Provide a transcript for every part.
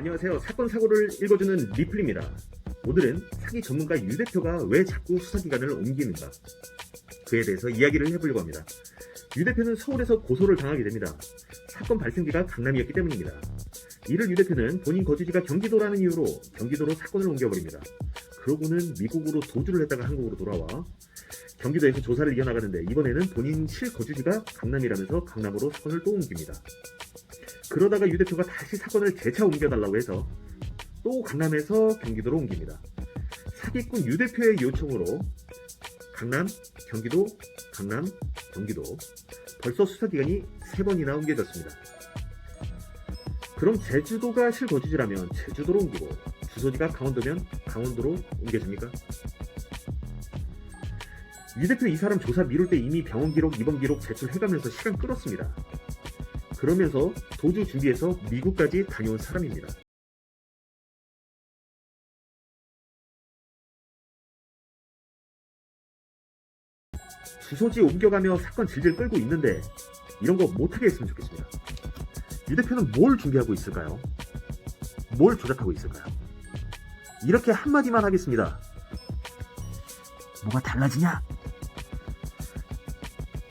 안녕하세요. 사건 사고를 읽어주는 리플입니다. 오늘은 사기 전문가 유 대표가 왜 자꾸 수사기관을 옮기는가 그에 대해서 이야기를 해보려고 합니다. 유 대표는 서울에서 고소를 당하게 됩니다. 사건 발생지가 강남이었기 때문입니다. 이를 유 대표는 본인 거주지가 경기도라는 이유로 경기도로 사건을 옮겨버립니다. 그러고는 미국으로 도주를 했다가 한국으로 돌아와 경기도에서 조사를 이어나가는데 이번에는 본인 실 거주지가 강남이라면서 강남으로 사건을 또 옮깁니다. 그러다가 유 대표가 다시 사건을 재차 옮겨달라고 해서 또 강남에서 경기도로 옮깁니다. 사기꾼 유 대표의 요청으로 강남, 경기도, 강남, 경기도 벌써 수사기간이 세 번이나 옮겨졌습니다. 그럼 제주도가 실거주지라면 제주도로 옮기고 주소지가 강원도면 강원도로 옮겨집니까? 유 대표 이 사람 조사 미룰 때 이미 병원 기록, 입원 기록 제출해가면서 시간 끌었습니다. 그러면서 도주 준비해서 미국까지 다녀온 사람입니다. 주소지 옮겨가며 사건 질질 끌고 있는데 이런 거 못하게 했으면 좋겠습니다. 유 대표는 뭘 준비하고 있을까요? 뭘 조작하고 있을까요? 이렇게 한마디만 하겠습니다. 뭐가 달라지냐?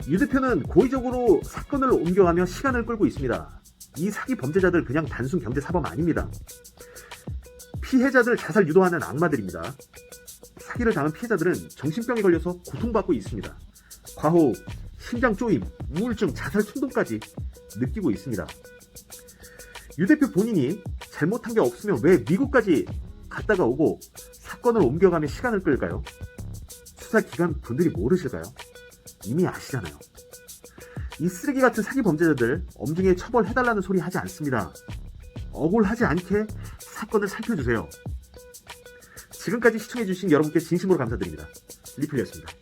유 대표는 고의적으로 사건을 옮겨가며 시간을 끌고 있습니다. 이 사기 범죄자들 그냥 단순 경제 사범 아닙니다. 피해자들 자살 유도하는 악마들입니다. 사기를 당한 피해자들은 정신병에 걸려서 고통받고 있습니다. 과호, 심장 쪼임, 우울증, 자살 충동까지 느끼고 있습니다. 유 대표 본인이 잘못한 게 없으면 왜 미국까지 갔다가 오고 사건을 옮겨가며 시간을 끌까요? 수사기관 분들이 모르실까요? 이미 아시잖아요. 이 쓰레기 같은 사기 범죄자들 엄중히 처벌해달라는 소리 하지 않습니다. 억울하지 않게 사건을 살펴주세요. 지금까지 시청해주신 여러분께 진심으로 감사드립니다. 리플이었습니다.